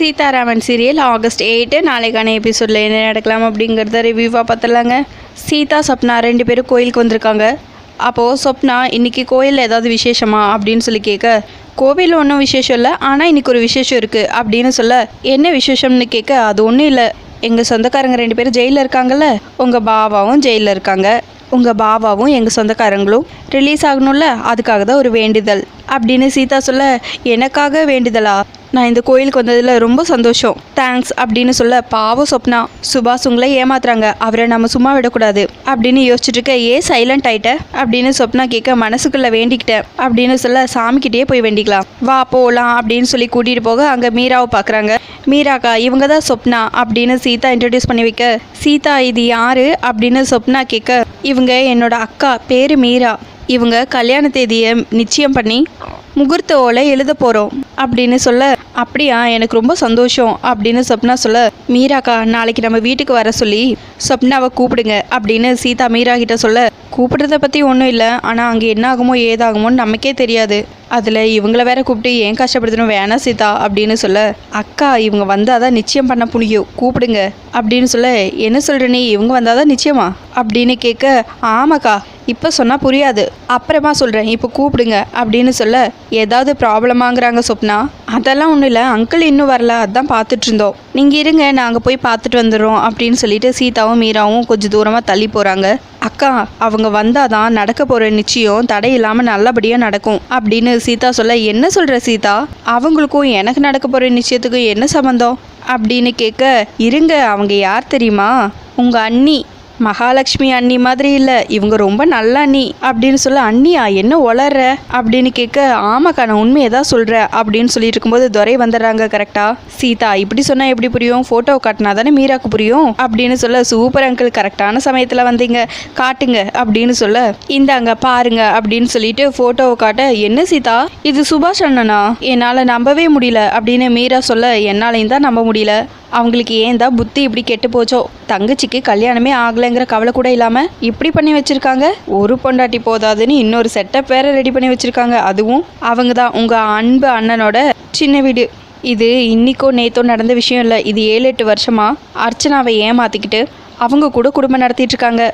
Sitharaman serial August eight நாளைக்கான எபிசோடில் என்ன நடக்கலாம் அப்படிங்கிறத ரிவ்யூவாக பார்த்துலாங்க சீதா சொப்னா ரெண்டு பேரும் கோயிலுக்கு வந்திருக்காங்க. அப்போது சொப்னா இன்றைக்கி கோயிலில் ஏதாவது விசேஷமா? அப்படின்னு சொல்லி கேட்க கோவிலில் ஒன்றும் விசேஷம் இல்லை. ஆனால் இன்றைக்கி ஒரு விசேஷம் இருக்குது அப்படின்னு சொல்ல என்ன விசேஷம்னு கேட்க அது ஒன்றும் இல்லை. எங்கள் சொந்தக்காரங்க ரெண்டு பேரும் ஜெயிலில் இருக்காங்கல்ல. உங்கள் பாபாவும் ஜெயிலில் இருக்காங்க. உங்கள் பாபாவும் எங்கள் சொந்தக்காரங்களும் ரிலீஸ் ஆகணும்ல. அதுக்காக தான் ஒரு வேண்டுதல். அப்படின்னு சீதா சொல்ல எனக்காக வேண்டுதலா? நான் இந்த கோயிலுக்கு வந்ததில் ரொம்ப சந்தோஷம். தேங்க்ஸ் அப்படின்னு சொல்ல பாவம் சொப்னா சுபாஷ் உங்களை ஏமாத்துறாங்க. அவரை நம்ம சும்மா விடக்கூடாது. அப்படின்னு யோசிச்சுட்டு இருக்க ஏன் சைலண்ட் ஆயிட்ட? அப்படின்னு சொப்னா கேட்க மனசுக்குள்ள வேண்டிக்கிட்டேன். அப்படின்னு சொல்ல சாமிக்கிட்டே போய் வேண்டிக்கலாம். வா போகலாம் அப்படின்னு சொல்லி கூட்டிகிட்டு போக அங்கே மீராவை பார்க்குறாங்க மீராக்கா இவங்க தான் சொப்னா அப்படின்னு சீதா இன்ட்ரடியூஸ் பண்ணி வைக்க சீதா இது யாரு? அப்படின்னு சொப்னா கேட்க இவங்க என்னோட அக்கா பேரு மீரா. இவங்க கல்யாண தேதியை நிச்சயம் பண்ணி முகூர்த்த ஓலை எழுத போகிறோம் அப்படின்னு சொல்ல அப்படியா எனக்கு ரொம்ப சந்தோஷம் அப்படின்னு சொப்னா சொல்ல மீராக்கா நாளைக்கு நம்ம வீட்டுக்கு வர சொல்லி சொப்னாவை கூப்பிடுங்க அப்படின்னு சீதா மீரா கிட்ட சொல்ல கூப்பிடுறத பற்றி ஒன்றும் இல்லை ஆனால் அங்கே என்ன ஆகுமோ ஏதாகுமோன்னு நமக்கே தெரியாது. அதில் இவங்கள வேற கூப்பிட்டு ஏன் கஷ்டப்படுத்தணும்? வேணாம் சீதா அப்படின்னு சொல்ல அக்கா இவங்க வந்தால் தான் நிச்சயம் பண்ண முடியும் கூப்பிடுங்க அப்படின்னு சொல்ல என்ன சொல்கிற நீ? இவங்க வந்தால் தான் நிச்சயமா? அப்படின்னு கேட்க ஆமாக்கா இப்போ சொன்னால் புரியாது அப்புறமா சொல்கிறேன் இப்போ கூப்பிடுங்க அப்படின்னு சொல்ல ஏதாவது ப்ராப்ளமாங்கிறாங்க சொப்னா? அதெல்லாம் ஒன்றும் இல்லை. அங்கிள் இன்னும் வரல. அதான் பார்த்துட்டு இருந்தோம் நீங்கள் இருங்க. நாங்கள் போய் பார்த்துட்டு வந்துடுறோம் அப்படின்னு சொல்லிட்டு சீதாவும் மீராவும் கொஞ்சம் தூரமாக தள்ளி போகிறாங்க அக்கா அவங்க வந்தாதான் நடக்க போகிற நிச்சயம் தடை இல்லாமல் நல்லபடியாக நடக்கும் அப்படின்னு சீதா சொல்ல என்ன சொல்கிற சீதா? அவங்களுக்கும் எனக்கு நடக்க போகிற நிச்சயத்துக்கும் என்ன சம்மந்தம் அப்படின்னு கேட்க இருங்க. அவங்க யார் தெரியுமா? உங்கள் அண்ணி. மகாலட்சுமி அண்ணி மாதிரி இல்லை. இவங்க ரொம்ப நல்ல அண்ணி. அப்படின்னு சொல்ல அண்ணியா என்ன வளர்ற அப்படின்னு கேட்க ஆமாக்கா நான் உண்மையை தான் சொல்கிற அப்படின்னு சொல்லிட்டு இருக்கும்போது துரை வந்துடுறாங்க கரெக்டாக சீதா இப்படி சொன்னால் எப்படி புரியும்? ஃபோட்டோ காட்டினா தானே மீராக்கு புரியும்? அப்படின்னு சொல்ல சூப்பர் அங்கிள் கரெக்டான சமயத்தில் வந்தீங்க. காட்டுங்க. அப்படின்னு சொல்ல இந்தாங்க பாருங்க. அப்படின்னு சொல்லிட்டு ஃபோட்டோவை காட்ட என்ன சீதா? இது சுபாஷ் அண்ணனா? என்னால் நம்பவே முடியல. அப்படின்னு மீரா சொல்ல என்னாலையும் தான் நம்ப முடியல. அவங்களுக்கு ஏன் தான் புத்தி இப்படி கெட்டு போச்சோ? தங்கச்சிக்கு கல்யாணமே ஆகலைங்கிற கவலை கூட இல்லாமல் இப்படி பண்ணி வச்சுருக்காங்க? ஒரு பொண்டாட்டி போதாதுன்னு இன்னொரு செட்டப் வேற ரெடி பண்ணி வச்சிருக்காங்க. அதுவும் அவங்க தான் உங்கள் அன்பு அண்ணனோட சின்ன வீடு. இது இன்னிக்கோ நேத்தோ நடந்த விஷயம் இல்லை. இது ஏழு எட்டு வருஷமாக அர்ச்சனாவை ஏமாற்றிக்கிட்டு அவங்க கூட குடும்பம் நடத்திட்டு இருக்காங்க.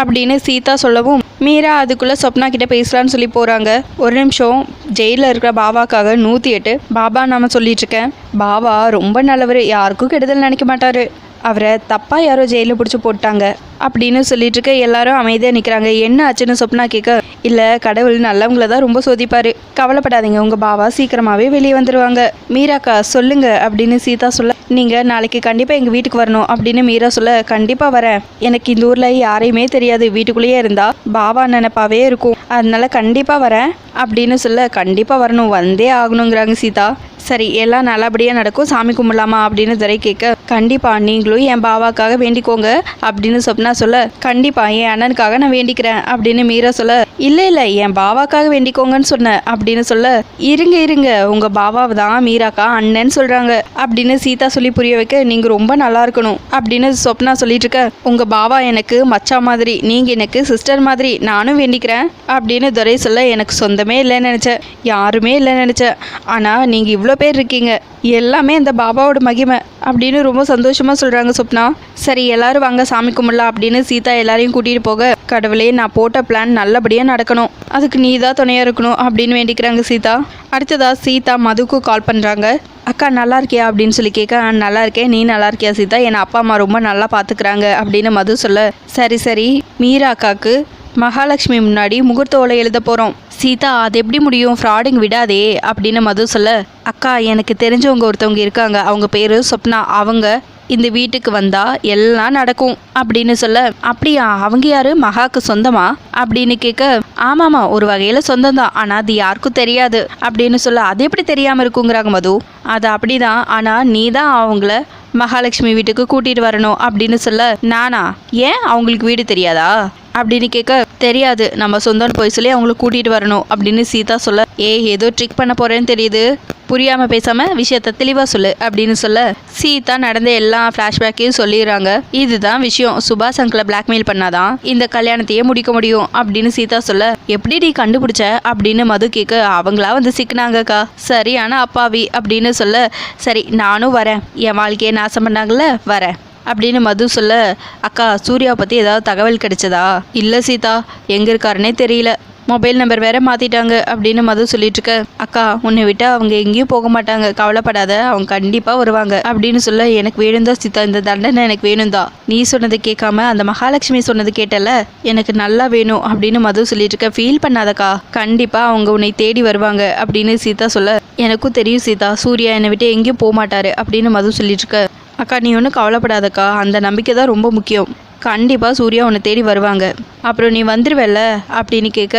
அப்படின்னு சீதா சொல்லவும் மீரா அதுக்குள்ளே சொப்னா கிட்ட பேசலான்னு சொல்லி போகிறாங்க ஒரு நிமிஷம் ஜெயிலில் இருக்கிற பாபாக்காக நூற்றி எட்டு பாபா நாம சொல்லிட்டு இருக்கேன். பாபா ரொம்ப நல்லவர் யாருக்கும் கெடுதல் நினைக்க மாட்டாரு. அவரை தப்பாக யாரோ ஜெயிலில் பிடிச்சி போட்டாங்க அப்படின்னு சொல்லிட்டு இருக்க எல்லாரும் அமைதியாக நிற்கிறாங்க என்ன ஆச்சுன்னு சொப்னா கேட்க இல்லை கடவுள் நல்லவங்கள தான் ரொம்ப சோதிப்பார். கவலைப்படாதீங்க உங்கள் பாபா சீக்கிரமாகவே வெளியே வந்துடுவாங்க மீராக்கா சொல்லுங்க அப்படின்னு சீதா சொல்ல நீங்கள் நாளைக்கு கண்டிப்பாக எங்கள் வீட்டுக்கு வரணும் அப்படின்னு மீரா சொல்ல கண்டிப்பாக வரேன். எனக்கு இந்த ஊரில் யாரையுமே தெரியாது. வீட்டுக்குள்ளேயே இருந்தால் பாபா நினப்பாவே இருக்கும். அதனால கண்டிப்பாக வரேன். அப்படின்னு சொல்ல கண்டிப்பாக வரணும். வந்தே ஆகணுங்கிறாங்க சீதா. சரி எல்லாம் நல்லபடியாக நடக்கும். சாமி கும்பிடலாமா? அப்படின்னு தரை கேட்க கண்டிப்பாக நீங்களும் என் பாவாக்காக வேண்டிக்கோங்க. அப்படின்னு சொப்னா சொல்ல கண்டிப்பாக என் அண்ணனுக்காக நான் வேண்டிக்கிறேன். அப்படின்னு மீரா சொல்ல இல்லை இல்லை. என் பாவாக்காக வேண்டிக்கோங்கன்னு சொன்னேன் அப்படின்னு சொல்ல இருங்க இருங்க. உங்கள் பாபாவை தான் மீராக்கா அண்ணன்னு சொல்கிறாங்க அப்படின்னு சீதா சொல்லி சொல்லி புரிய வைக்க நீங்கள் ரொம்ப நல்லா இருக்கணும் அப்படின்னு சொப்னா சொல்லிட்டு இருக்க. உங்கள் பாபா எனக்கு மச்சா மாதிரி நீங்கள் எனக்கு சிஸ்டர் மாதிரி நானும் வேண்டிக்கிறேன் அப்படின்னு துரை சொல்ல எனக்கு சொந்தமே இல்லைன்னு நினச்சேன் யாருமே இல்லைன்னு நினச்சேன் ஆனால் நீங்கள் இவ்வளோ பேர் இருக்கீங்க. எல்லாமே இந்த பாபாவோட மகிமை. அப்படின்னு ரொம்ப சந்தோஷமாக சொல்கிறாங்க சொப்னா. சரி எல்லாரும் வாங்க சாமி கும்பிடலாம் அப்படின்னு சீதா எல்லாரையும் கூட்டிகிட்டு போக கடவுளே நான் போட்ட பிளான் நல்லபடியாக நடக்கணும். அதுக்கு நீ தான் துணையாக இருக்கணும் அப்படின்னு வேண்டிக்கிறாங்க சீதா. அடுத்ததாக சீதா மதுக்கு கால் பண்ணுறாங்க அக்கா நல்லா இருக்கியா? அப்படின்னு சொல்லி கேட்க "ஆ, நல்லா இருக்கேன். நீ நல்லா இருக்கியா சீதா? என் அப்பா அம்மா ரொம்ப நல்லா பார்த்துக்கிறாங்க அப்படின்னு மது சொல்ல சரி சரி. மீரா அக்காவுக்கு மகாலட்சுமி முன்னாடி முகூர்த்த ஓலை எழுத போகிறோம் சீதா அது எப்படி முடியும்? ஃப்ராடிங் விடாதே அப்படின்னு மது சொல்ல அக்கா எனக்கு தெரிஞ்சவங்க ஒருத்தவங்க இருக்காங்க. அவங்க பேர் சொப்னா. அவங்க இந்த வீட்டுக்கு வந்தா எல்லாம் நடக்கும் அப்படின்னு சொல்ல அப்படியா? அவங்க யாரு? மகாக்கு சொந்தமா? அப்படின்னு கேட்க ஆமாமா ஒரு வகையில சொந்தம் தான். ஆனா அது யாருக்கும் தெரியாது அப்படின்னு சொல்ல அது எப்படி தெரியாம இருக்குங்கிறாங்க மது? அது அப்படிதான். ஆனா நீ தான் அவங்கள மகாலட்சுமி வீட்டுக்கு கூட்டிட்டு வரணும் அப்படின்னு சொல்ல நானா? ஏன்? அவங்களுக்கு வீடு தெரியாதா? அப்படின்னு கேட்க தெரியாது. நம்ம சொந்தம்னு போய் சொல்லி அவங்கள கூட்டிகிட்டு வரணும் அப்படின்னு சீதா சொல்ல ஏ ஏதோ ட்ரிக் பண்ண போகிறேன்னு தெரியுது. புரியாமல் பேசாமல் விஷயத்த தெளிவாக சொல்லு அப்படின்னு சொல்ல சீதா நடந்த எல்லா ஃப்ளாஷ்பேக்கையும் சொல்லிடுறாங்க. இதுதான் விஷயம். சுபாஷ் அங்கிளை பிளாக்மெயில் பண்ணாதான் இந்த கல்யாணத்தையே முடிக்க முடியும் அப்படின்னு சீதா சொல்ல எப்படி நீ கண்டுபிடிச்ச? அப்படின்னு மது கேட்க அவங்களா வந்து சிக்கினாங்கக்கா. சரியான அப்பாவி அப்படின்னு சொல்ல சரி நானும் வரேன். என் வாழ்க்கையை நாசம் பண்ணாங்கல்ல வரேன். அப்படின்னு மது சொல்ல அக்கா சூர்யாவை பற்றி ஏதாவது தகவல் கிடைச்சதா? இல்லை சீதா எங்கே இருக்காருன்னே தெரியல. மொபைல் நம்பர் வேற மாற்றிட்டாங்க அப்படின்னு மது சொல்லிட்டு இருக்க. அக்கா உன்னை விட்டு அவங்க எங்கேயும் போக மாட்டாங்க. கவலைப்படாத அவங்க கண்டிப்பாக வருவாங்க அப்படின்னு சொல்ல எனக்கு வேணும்தா சீதா இந்த தண்டனை எனக்கு வேணும்தா. நீ சொன்னதை கேட்காம அந்த மகாலட்சுமி சொன்னது கேட்டல எனக்கு நல்லா வேணும் அப்படின்னு மது சொல்லிட்டு இருக்க. ஃபீல் பண்ணாதக்கா. கண்டிப்பாக அவங்க உன்னை தேடி வருவாங்க அப்படின்னு சீதா சொல்ல. எனக்கும் தெரியும் சீதா. சூர்யா என்னை விட்டு எங்கேயும் போக மாட்டாரு அப்படின்னு மது சொல்லிட்டு இருக்க. அக்கா நீ ஒன்றும் கவலைப்படாதக்கா. அந்த நம்பிக்கை தான் ரொம்ப முக்கியம். கண்டிப்பாக சூர்யா உன்னை தேடி வருவாங்க. அப்புறம் நீ வந்துருவல்ல? அப்படின்னு கேட்க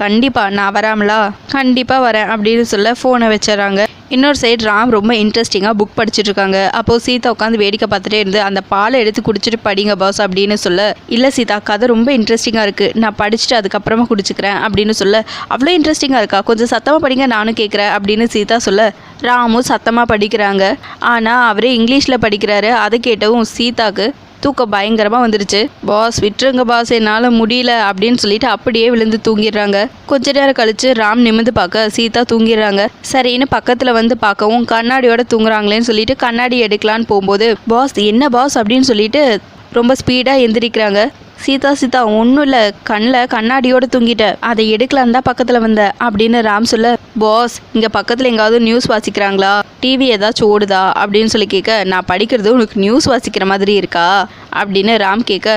கண்டிப்பாக நான் வராமலா? கண்டிப்பாக வரேன் அப்படின்னு சொல்ல ஃபோனை வச்சிடறாங்க. இன்னொரு சைடு ராம் ரொம்ப இன்ட்ரெஸ்டிங்காக புக் படிச்சுட்டு இருக்காங்க. அப்போது சீதா உட்காந்து வேடிக்கை பார்த்துட்டே இருந்து அந்த பாலை எடுத்து குடிச்சிட்டு படிங்க பாஸ் அப்படின்னு சொல்ல இல்லை சீதா கதை ரொம்ப இன்ட்ரெஸ்டிங்காக இருக்குது நான் படிச்சுட்டு அதுக்கப்புறமா குடிச்சுக்கிறேன் அப்படின்னு சொல்ல அவ்வளோ இன்ட்ரெஸ்டிங்காக இருக்கா? கொஞ்சம் சத்தமாக படிங்க நானும் கேட்குறேன் அப்படின்னு சீதா சொல்ல ராமும் சத்தமாக படிக்கிறாங்க. ஆனால் அவரே இங்கிலீஷில் படிக்கிறாரு. அதை கேட்டவும் சீதாக்கு தூக்கம் பயங்கரமாக வந்துடுச்சு பாஸ் விட்டுருங்க பாஸ் என்னால் முடியல அப்படின்னு சொல்லிட்டு அப்படியே விழுந்து தூங்கிடுறாங்க. கொஞ்ச நேரம் கழிச்சு ராம் நிமிந்து பார்க்க சீதா தூங்கிடுறாங்க. சரின்னு பக்கத்தில் வந்து பார்க்கவும் கண்ணாடியோட தூங்குறாங்களேன்னு சொல்லிட்டு கண்ணாடி எடுக்கலான்னு போகும்போது பாஸ் என்ன பாஸ்? அப்படின்னு சொல்லிட்டு ரொம்ப ஸ்பீடாக எந்திரிக்கிறாங்க. சீதா சீதா ஒன்றும் இல்லை. கண்ணில் கண்ணாடியோடு தூங்கிட்டேன் அதை எடுக்கலாம் தான் பக்கத்தில் வந்தேன் அப்படின்னு ராம் சொல்ல பாஸ் இங்கே பக்கத்தில் எங்காவது நியூஸ் வாசிக்கிறாங்களா? டிவி ஏதாச்சும் ஓடுதா? அப்படின்னு சொல்லி கேட்க நான் படிக்கிறது உனக்கு நியூஸ் வாசிக்கிற மாதிரி இருக்கா? அப்படின்னு ராம் கேட்க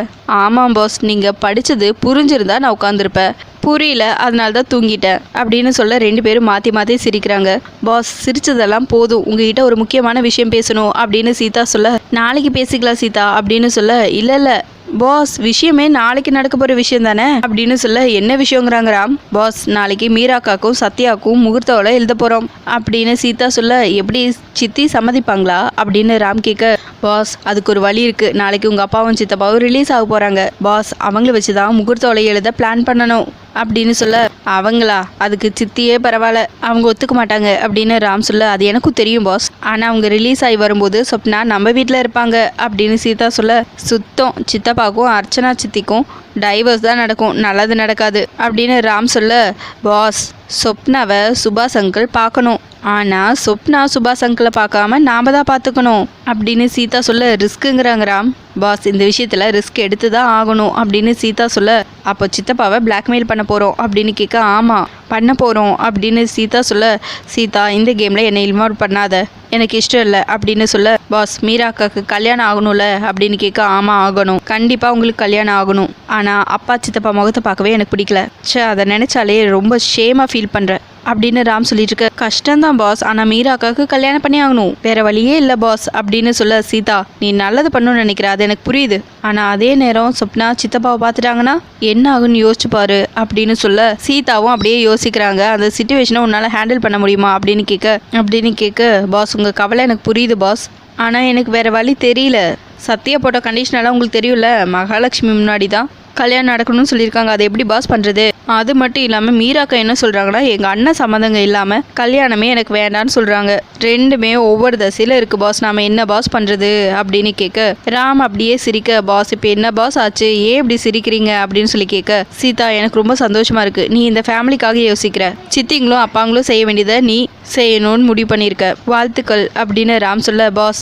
ஆமாம் பாஸ் நீங்கள் படித்தது புரிஞ்சிருந்தா நான் உட்காந்துருப்பேன் புரியல அதனால தான் தூங்கிட்டேன் அப்படின்னு சொல்ல ரெண்டு பேரும் மாற்றி மாற்றி சிரிக்கிறாங்க. பாஸ் சிரிச்சதெல்லாம் போதும். உங்ககிட்ட ஒரு முக்கியமான விஷயம் பேசணும் அப்படின்னு சீதா சொல்ல நாளைக்கு பேசிக்கலாம் சீதா அப்படின்னு சொல்ல இல்லை இல்லை பாஸ் விஷயமே நாளைக்கு நடக்க போகிற விஷயம் தானே? அப்படின்னு சொல்ல என்ன விஷயங்கிறாங்க ராம்? பாஸ் நாளைக்கு மீராக்காக்கும் சத்யாக்கும் முகூர்த்தோட எழுத போகிறோம் அப்படின்னு சீதா சொல்ல எப்படி சித்தி சம்மதிப்பாங்களா? அப்படின்னு ராம் கேட்க பாஸ் அதுக்கு ஒரு வழி இருக்குது நாளைக்கு உங்கள் அப்பாவும் சித்தப்பாவும் ரிலீஸ் ஆக போகிறாங்க பாஸ் அவங்கள வச்சு தான் முகூர்த்தோலை எழுத பிளான் பண்ணணும். அப்படின்னு சொல்ல அவங்களா? அதுக்கு சித்தியே பரவாயில்ல. அவங்க ஒத்துக்க மாட்டாங்க. அப்படின்னு ராம் சொல்ல அது எனக்கும் தெரியும் பாஸ் ஆனால் அவங்க ரிலீஸ் ஆகி வரும்போது சொப்னா நம்ம வீட்டில் இருப்பாங்க. அப்படின்னு சீதா சொல்ல சுத்தம் சித்தப்பாக்கும் அர்ச்சனா சித்திக்கும் டைவர்ஸ் தான் நடக்கும். நல்லது நடக்காது. அப்படின்னு ராம் சொல்ல பாஸ் சொப்னாவை சுபாஷ் அங்கிள் பார்க்கணும். ஆனால் சொப்னா சுபாஷ் அங்கிளை பார்க்காம நாம தான் பார்த்துக்கணும். அப்படின்னு சீதா சொல்ல ரிஸ்க்குங்கிறாங்க ராம். பாஸ் இந்த விஷயத்தில் ரிஸ்க் எடுத்து தான் ஆகணும் அப்படின்னு சீதா சொல்ல அப்போ சித்தப்பாவை பிளாக்மெயில் பண்ண போகிறோம் அப்படின்னு கேட்க ஆமாம் பண்ண போகிறோம் அப்படின்னு சீதா சொல்ல சீதா இந்த கேமில் என்னை இன்வால்வ் பண்ணாத எனக்கு இஷ்டம் இல்லை அப்படின்னு சொல்ல பாஸ் மீரா அக்காவுக்கு கல்யாணம் ஆகணும்ல அப்படின்னு கேட்க ஆமாம் ஆகணும். கண்டிப்பாக உங்களுக்கு கல்யாணம் ஆகணும். ஆனால் அப்பா சித்தப்பா முகத்தை பார்க்கவே எனக்கு பிடிக்கல. சே அதை நினச்சாலே ரொம்ப ஷேமாக ஃபீல் பண்ணுறேன் அப்படின்னு ராம் சொல்லிட்டு இருக்க கஷ்டம்தான் பாஸ் ஆனால் மீராக்காக்கு கல்யாணம் பண்ணி ஆகணும். வேற வழியே இல்லை பாஸ் அப்படின்னு சொல்ல சீதா நீ நல்லது பண்ணணும்னு நினைக்கிற. அது எனக்கு புரியுது. ஆனால் அதே நேரம் சொப்னா சித்தப்பாவை பார்த்துட்டாங்கன்னா என்ன ஆகுன்னு யோசிச்சு பாரு அப்படின்னு சொல்ல சீதாவும் அப்படியே யோசிக்கிறாங்க. அந்த சுச்சுவேஷனை உன்னால் ஹேண்டில் பண்ண முடியுமா? அப்படின்னு கேட்க அப்படின்னு கேட்க பாஸ் உங்கள் கவலை எனக்கு புரியுது பாஸ் ஆனால் எனக்கு வேற வழி தெரியல. சத்தியா போட்ட கண்டிஷனெல்லாம் உங்களுக்கு தெரியும்ல? மகாலட்சுமி முன்னாடி தான் கல்யாணம் நடக்கணும்னு சொல்லியிருக்காங்க. அதை எப்படி பாஸ் பண்ணுறது அது மட்டும் இல்லாமல் மீராக்கா என்ன சொல்கிறாங்கன்னா எங்கள் அண்ணன் சம்மந்தங்க இல்லாமல் கல்யாணமே எனக்கு வேண்டான்னு சொல்கிறாங்க ரெண்டுமே ஒவ்வொரு தசையில் இருக்குது பாஸ் நாம் என்ன பாஸ் பண்ணுறது அப்படின்னு கேட்க ராம் அப்படியே சிரிக்க பாஸ் இப்போ என்ன பாஸ் ஆச்சு? ஏன் இப்படி சிரிக்கிறீங்க? அப்படின்னு சொல்லி கேட்க சீதா எனக்கு ரொம்ப சந்தோஷமாக இருக்குது நீ இந்த ஃபேமிலிக்காக யோசிக்கிற. சித்திங்களும் அப்பாங்களும் செய்ய வேண்டியதை நீ செய்யணும்னு முடிவு பண்ணியிருக்க. வாழ்த்துக்கள் அப்படின்னு ராம் சொல்ல பாஸ்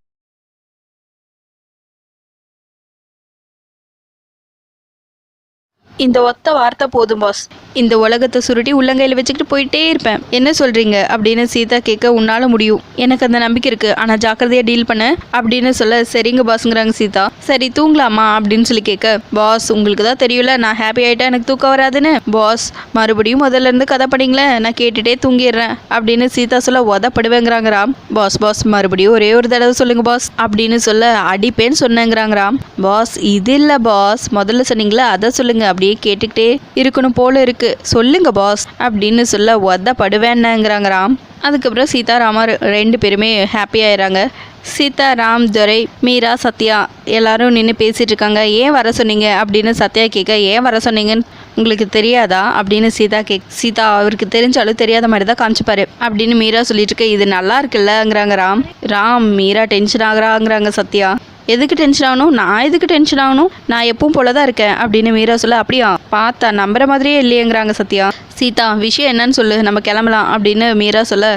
இந்த ஒத்த வார்த்தை போதும் பாஸ் இந்த உலகத்தை சுருட்டி உள்ளங்கையில் வச்சுக்கிட்டு போயிட்டே இருப்பேன். என்ன சொல்றீங்க? அப்படின்னு சீதா கேட்க உன்னால முடியும். எனக்கு அந்த நம்பிக்கை இருக்கு. ஆனா ஜாக்கிரதையா டீல் பண்ண அப்படின்னு சொல்ல சரிங்க பாஸ்ங்கிறாங்க சீதா. சரி தூங்கலாமா? அப்படின்னு சொல்லி கேட்க பாஸ் உங்களுக்கு தான் தெரியல நான் ஹாப்பி ஆயிட்டா எனக்கு தூக்கம் வராதுன்னு. பாஸ் மறுபடியும் முதல்ல இருந்து கதை படிங்களேன் நான் கேட்டுட்டே தூங்கிடுறேன். அப்படின்னு சீதா சொல்ல உதப்படுவேங்கிறாங்க ராம். பாஸ் பாஸ் மறுபடியும் ஒரே ஒரு தடவை சொல்லுங்க பாஸ் அப்படின்னு சொல்ல அடிப்பேன்னு சொன்னேங்கிறாங்க ராம். பாஸ் இது இல்லை பாஸ் முதல்ல சொன்னீங்களா அதை சொல்லுங்க அப்படியே கேட்டுக்கிட்டே இருக்கணும் போல இருக்கு. சொல்லுங்க பாஸ் அப்படின்னு சொல்ல உதப்படுவேன்னாங்கிறாங்க ராம். அதுக்கப்புறம் சீதாராமா ரெண்டு பேருமே ஹாப்பி ஆயிடுறாங்க சீதா ராம் துரை மீரா சத்யா எல்லாரும் நின்று பேசிட்டு இருக்காங்க ஏன் வர சொன்னீங்க? அப்படின்னு சத்யா கேட்க ஏன் வர சொன்னீங்கன்னு உங்களுக்கு தெரியாதா? அப்படின்னு சீதா கேக் சீதா அவருக்கு தெரிஞ்சாலும் தெரியாத மாதிரி தான் காமிச்சுப்பாரு. அப்படின்னு மீரா சொல்லிட்டு இருக்க இது நல்லா இருக்குல்லங்கிறாங்க ராம். ராம் மீரா டென்ஷன் ஆகுறாங்கிறாங்க சத்யா. எதுக்கு டென்ஷன் ஆகணும்? நான் எதுக்கு டென்ஷன் ஆகணும்? நான் எப்பவும் போல தான் இருக்கேன் அப்படின்னு மீரா சொல்ல அப்படியா? பார்த்தா நம்புற மாதிரியே இல்லையேங்கிறாங்க சத்யா. சீதா விஷயம் என்னன்னு சொல்லு நம்ம கிளம்பலாம் அப்படின்னு மீரா சொல்ல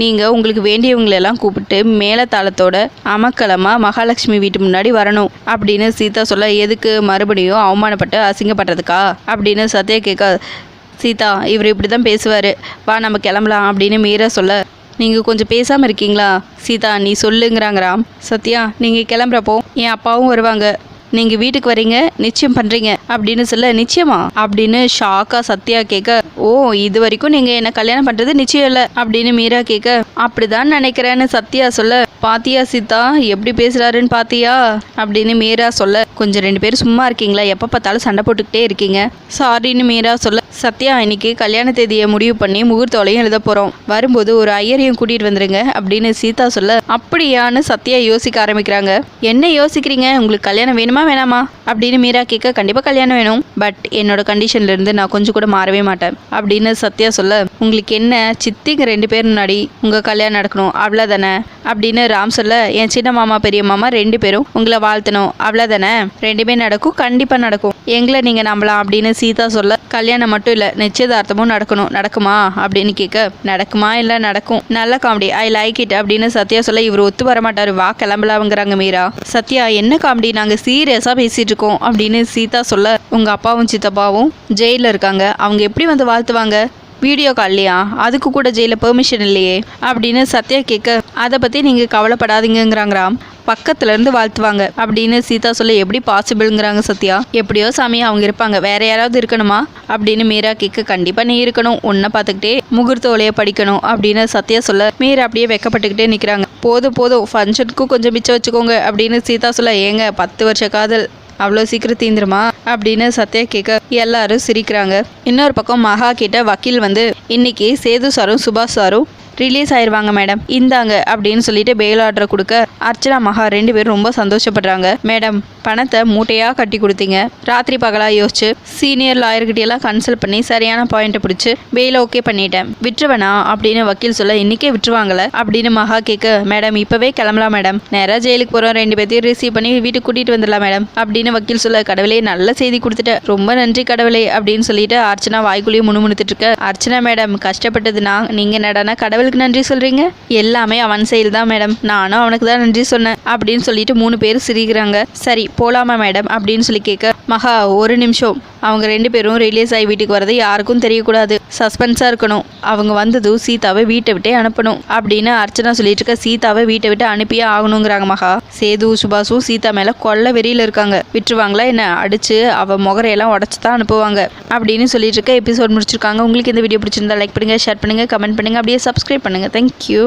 நீங்கள் உங்களுக்கு வேண்டியவங்களெல்லாம் கூப்பிட்டு மேலத்தாளத்தோட அமக்கலமாக மகாலட்சுமி வீட்டு முன்னாடி வரணும் அப்படின்னு சீதா சொல்ல எதுக்கு மறுபடியும் அவமானப்பட்டு அசிங்கப்படுறதுக்கா? அப்படின்னு சத்யா கேட்க சீதா இவர் இப்படி தான் பேசுவார். வா நம்ம கிளம்பலாம் அப்படின்னு மீரா சொல்ல நீங்கள் கொஞ்சம் பேசாமல் இருக்கீங்களா? சீதா நீ சொல்லுங்கிறாங்க ராம். சத்யா நீங்கள் கிளம்புறப்போ என் அப்பாவும் வருவாங்க. நீங்கள் வீட்டுக்கு வரீங்க நிச்சயம் பண்ணுறீங்க அப்படின்னு சொல்ல நிச்சயமா அப்படின்னு ஷாக்கா சத்யா கேட்க ஓ இது வரைக்கும் நீங்கள் என்ன கல்யாணம் பண்ணுறது நிச்சயம் இல்லை அப்படின்னு மீரா கேட்க அப்படிதான் நினைக்கிறேன்னு சத்யா சொல்ல பாத்தியா சீதா எப்படி பேசுறாருன்னு பாத்தியா? அப்படின்னு மீரா சொல்ல கொஞ்சம் ரெண்டு பேரும் சும்மா இருக்கீங்களா? எப்போ பார்த்தாலும் சண்டை போட்டுக்கிட்டே இருக்கீங்க. சாரின்னு மீரா சொல்ல சத்யா இன்னைக்கு கல்யாண தேதியை முடிவு பண்ணி முகூர்த்தோலையும் எழுத போகிறோம் வரும்போது ஒரு ஐயரையும் கூட்டிகிட்டு வந்துருங்க அப்படின்னு சீதா சொல்ல அப்படியான்னு சத்யா யோசிக்க ஆரம்பிக்கிறாங்க. என்ன யோசிக்கிறீங்க? உங்களுக்கு கல்யாணம் வேணுமா? வேணாமா அப்படின்னு மீரா கேட்க கண்டிப்பாக கல்யாணம் வேணும். பட் என்னோட கண்டிஷன்ல இருந்து நான் கொஞ்சம் கூட மாறவே மாட்டேன். அப்படின்னு சத்யா சொல்ல உங்களுக்கு என்ன? சித்திங்க ரெண்டு பேர் முன்னாடி உங்கள் கல்யாணம் நடக்கணும். அவ்வளோதானே அப்படின்னு ராம் சொல்ல என் சின்ன மாமா பெரிய மாமா ரெண்டு பேரும் உங்களை வாழ்த்தணும். அவ்வளோதானே ரெண்டுமே நடக்கும். கண்டிப்பாக நடக்கும். எங்களை நீங்கள் நம்பலாம். அப்படின்னு சீதா சொல்ல கல்யாணம் மட்டும் இல்லை நிச்சயதார்த்தமும் நடக்கணும். நடக்குமா? அப்படின்னு கேட்க நடக்குமா இல்லை நடக்கும். நல்ல காமெடி ஐ லைக் இட் அப்படின்னு சத்யா சொல்ல இவர் ஒத்து வர மாட்டாரு வா கிளம்பலாம்ங்கிறாங்க மீரா. சத்யா என்ன காமெடி நாங்கள் சீரியஸாக பேசிகிட்டு இருக்கோம் அப்படின்னு சீதா சொல்ல உங்கள் அப்பாவும் சித்தப்பாவும் ஜெயிலில் இருக்காங்க. அவங்க எப்படி வந்து வாழ்த்துவாங்க? வீடியோ கால்லையா அதுக்கு கூட ஜெயிலில் பெர்மிஷன் இல்லையே அப்படின்னு சத்யா கேட்க அதை பற்றி நீங்கள் கவலைப்படாதீங்கங்கிறாங்க பக்கத்துலேருந்து பக்கத்துல இருந்து வாழ்த்துவாங்க. அப்படின்னு சீதா சொல்ல எப்படி பாசிபிள்ங்கிறாங்க சத்யா? எப்படியோ சாமி அவங்க இருப்பாங்க. வேற யாராவது இருக்கணுமா? அப்படின்னு மீரா கேட்க கண்டிப்பா நீ இருக்கணும். உன்னை பார்த்துக்கிட்டே முகூர்த்த ஒலையை படிக்கணும். அப்படின்னு சத்யா சொல்ல மீரா அப்படியே வெக்கப்பட்டுக்கிட்டே நிற்கிறாங்க போதும் போதும் ஃபங்க்ஷனுக்கும் கொஞ்சம் மிச்சம் வச்சுக்கோங்க. அப்படின்னு சீதா சொல்ல ஏங்க பத்து வருஷ காதல். அவ்வளோ சீக்கிரம் தீந்துருமா? அப்படின்னு சத்யா கேட்க எல்லாரும் சிரிக்கிறாங்க. இன்னொரு பக்கம் மகா கிட்ட வக்கீல் வந்து இன்னைக்கு சேது சாரும் சுபாஷ் சாரும் ரிலீஸ் ஆயிருவாங்க மேடம் இந்தாங்க அப்படின்னு சொல்லிட்டு பெயில் ஆர்டர் கொடுக்க அர்ச்சனா மகா ரெண்டு பேரும் ரொம்ப சந்தோஷப்படுறாங்க. மேடம் பணத்தை மூட்டையாக கட்டி கொடுத்தீங்க. ராத்திரி பகலாக யோசிச்சு சீனியர் லாயர்கிட்டயெல்லாம் கன்சல்ட் பண்ணி சரியான பாயிண்ட்டை பிடிச்சி பெயில ஓகே பண்ணிட்டேன். விட்டுருவேனா? அப்படின்னு வக்கீல் சொல்ல இன்னைக்கே விட்டுருவாங்களே அப்படின்னு மகா கேட்க மேடம் இப்போவே கிளம்பலாம் மேடம். நேராக ஜெயிலுக்கு போகிறோம் ரெண்டு பேர்த்தையும் ரிசீவ் பண்ணி வீட்டுக்கு கூட்டிகிட்டு வந்துடலாம் மேடம். அப்படின்னு வக்கீல் சொல்ல கடவுளே நல்ல செய்தி கொடுத்துட்டேன் ரொம்ப நன்றி கடவுளே. அப்படின்னு சொல்லிட்டு அர்ச்சனா வாய்க்குள்ளேயே முணுமுணுத்துட்டு இருக்க அர்ச்சனா மேடம் கஷ்டப்பட்டதுன்னா நீங்கள் என்னடானா கடவுளுக்கு நன்றி சொல்கிறீங்க எல்லாமே அவன் செயல் தான் மேடம். நானும் அவனுக்கு தான் நன்றி சொன்னேன். அப்படின்னு சொல்லிட்டு மூணு பேர் சிரிக்கிறாங்க. சரி போலாமா மேடம் அப்படின்னு சொல்லி கேட்க மகா ஒரு நிமிஷம். அவங்க ரெண்டு பேரும் ரிலீஸ் ஆகி வீட்டுக்கு வரது யாருக்கும் தெரியக்கூடாது. சஸ்பென்ஸாக இருக்கணும். அவங்க வந்ததும் சீதாவை வீட்டை விட்டே அனுப்பணும் அப்படின்னு அர்ச்சனா சொல்லிட்டு இருக்க சீதாவை வீட்டை விட்டு அனுப்பியே ஆகணுங்கிறாங்க மகா. சேது சுபாஷும் சீதா மேலே கொல்ல வெறியில் இருக்காங்க. விட்டுருவாங்களா என்ன? அடிச்சு அவ முகரையெல்லாம் உடச்சி தான் அனுப்புவாங்க அப்படின்னு சொல்லிட்டு இருக்க எபிசோட் முடிச்சிருக்காங்க. உங்களுக்கு இந்த வீடியோ பிடிச்சிருந்தா லைக் பண்ணுங்க ஷேர் பண்ணுங்க கமெண்ட் பண்ணுங்க. அப்படியே சப்ஸ்கிரைப் பண்ணுங்க. தேங்க்யூ